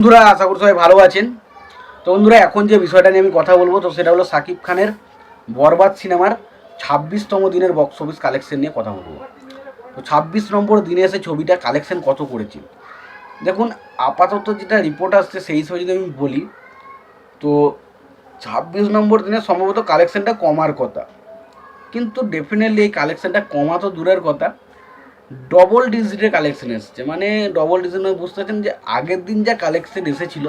বন্ধুরা, আশা করি সবাই ভালো আছেন। তো বন্ধুরা, এখন যে বিষয়টা নিয়ে আমি কথা বলব, তো সেটা হলো সাকিব খানের বরবাদ সিনেমার ছাব্বিশতম দিনের বক্স অফিস কালেকশন নিয়ে কথা বলব। তো ছাব্বিশ নম্বর দিনে এসে ছবিটা কালেকশন কত করেছে? দেখুন, আপাতত যেটা রিপোর্ট আসছে, সেই হিসেবে যদি আমি বলি, তো ছাব্বিশ নম্বর দিনে সম্ভবত কালেকশনটা কমার কথা। কিন্তু ডেফিনেটলি এই কালেকশনটা কমা তো দূরের কথা। ডবল ডিজিটের কালেকশন এসেছে। মানে ডবল ডিজিট মানে বুঝতে পারছেন যে আগের দিন যা কালেকশন এসেছিল,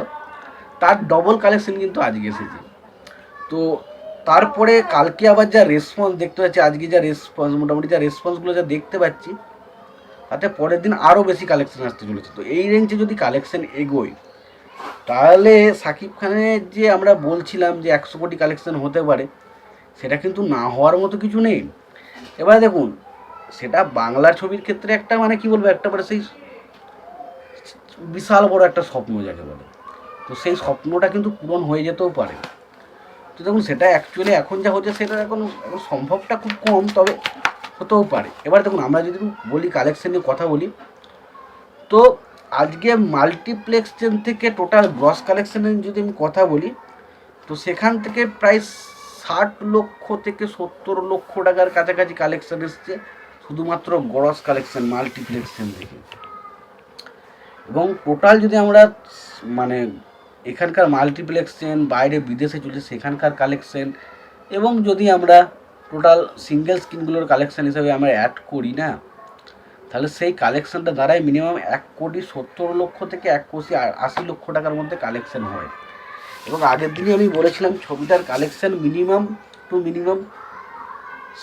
তার ডবল কালেকশন কিন্তু আজকে এসেছে। তো তারপরে কালকে আবার যা রেসপন্স দেখতে পাচ্ছি, আজকে যা রেসপন্স মোটামুটি যা রেসপন্সগুলো যা দেখতে পাচ্ছি, তাতে পরের দিন আরও বেশি কালেকশন আসতে চলেছে। তো এই রেঞ্জে যদি কালেকশন এগোয়, তাহলে সাকিব খানের যে আমরা বলছিলাম যে একশো কোটি কালেকশন হতে পারে, সেটা কিন্তু না হওয়ার মতো কিছু নেই। এবার দেখুন সেটা বাংলা ছবির ক্ষেত্রে একটা মানে কি বলব, একটা মানে সেই বিশাল বড় একটা স্বপ্ন যাকে বলে। তো সেই স্বপ্নটা কিন্তু পূরণ হয়ে যেতেও পারে। তো দেখুন, সেটা অ্যাকচুয়ালি এখন যা হচ্ছে, সেটা এখন সম্ভবটা খুব কম, তবে হতেও পারে। এবার দেখুন, আমরা যদি বলি কালেকশন নিয়ে কথা বলি, তো আজকে মাল্টিপ্লেক্স থেকে টোটাল গ্রস কালেকশনের যদি আমি কথা বলি, তো সেখান থেকে প্রায় ষাট লক্ষ থেকে সত্তর লক্ষ টাকার কাছাকাছি কালেকশন এসছে। শুধুমাত্র গ্রস কালেকশন মাল্টিপ্লেক্সন থেকে এবং টোটাল যদি আমরা মানে এখানকার মাল্টিপ্লেক্সেন বাইরে বিদেশে চলছে সেখানকার কালেকশন এবং যদি আমরা টোটাল সিঙ্গেল স্ক্রিনগুলোর কালেকশন হিসেবে আমরা অ্যাড করি না, তাহলে সেই কালেকশনটা দাঁড়ায় মিনিমাম এক কোটি সত্তর লক্ষ থেকে এক কোটি আশি লক্ষ টাকার মধ্যে কালেকশন হয়। এবং আগের দিনে আমি বলেছিলাম, ছবিটার কালেকশন মিনিমাম টু মিনিমাম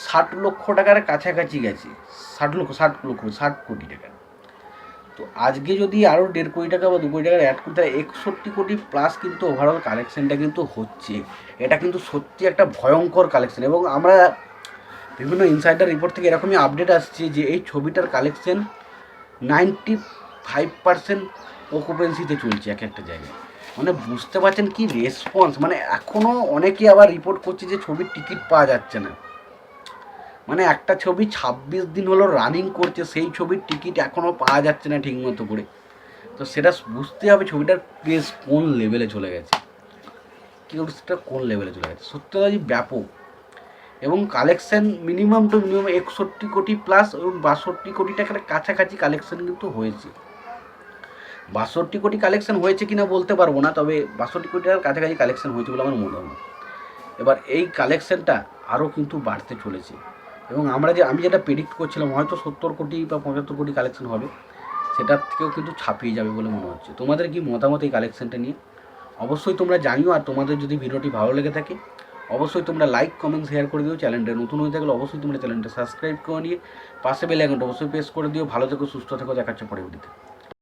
ষাট লক্ষ টাকার কাছাকাছি গেছে। ষাট লক্ষ ষাট লক্ষ, ষাট কোটি টাকা। তো আজকে যদি আরও দেড় কোটি টাকা বা দু কোটি টাকার অ্যাড করতে একষট্টি কোটি প্লাস কিন্তু ওভারঅল কালেকশনটা কিন্তু হচ্ছে। এটা কিন্তু সত্যি একটা ভয়ঙ্কর কালেকশন এবং আমরা বিভিন্ন ইনসাইডার রিপোর্ট থেকে এরকমই আপডেট আসছে যে এই ছবিটার কালেকশন নাইনটি ফাইভ পার্সেন্ট অকুপেন্সিতে চলছে এক একটা জায়গায়। মানে বুঝতে পারছেন কি রেসপন্স মানে এখনও অনেকে আবার রিপোর্ট করছে যে ছবির টিকিট পাওয়া যাচ্ছে না। মানে একটা ছবি ছাব্বিশ দিন হলো রানিং করছে, সেই ছবির টিকিট এখনও পাওয়া যাচ্ছে না ঠিকমতো করে। তো সেটা বুঝতে হবে ছবিটার প্রেস কোন লেভেলে চলে গেছে। কেউ সেটা কোন লেভেলে চলে গেছে। সত্যি ব্যাপক। এবং কালেকশান মিনিমাম টু মিনিমাম একষট্টি কোটি প্লাস এবং বাষট্টি কোটি টাকার কাছাকাছি কালেকশান কিন্তু হয়েছে। বাষট্টি কোটি কালেকশান হয়েছে কিনা বলতে পারব না, তবে বাষট্টি কোটি টাকার কাছাকাছি কালেকশন হয়েছে বলে আমার মনে হয়। এবার এই কালেকশানটা আরও কিন্তু বাড়তে চলেছে। এবং আমরা যে, আমি যেটা প্রেডিক্ট করছিলাম, হয়তো সত্তর কোটি বা পঁচাত্তর কোটি কালেকশন হবে, সেটার থেকেও কিন্তু ছাপিয়ে যাবে বলে মনে হচ্ছে। তোমাদের কি মতামত এই কালেকশনটা নিয়ে? অবশ্যই তোমরা জানিও, আর তোমাদের যদি ভিডিওটি ভালো লেগে থাকে, অবশ্যই তোমরা লাইক কমেন্ট শেয়ার করে দিও। চ্যানেলটা নতুন হয়ে থাকলে অবশ্যই তোমরা চ্যানেলটা সাবস্ক্রাইব করে নিয়ে পাশে বেলে আইকনটা অবশ্যই প্রেস করে দিও। ভালো থেকো, সুস্থ থেকো দেখাচ্ছে পরে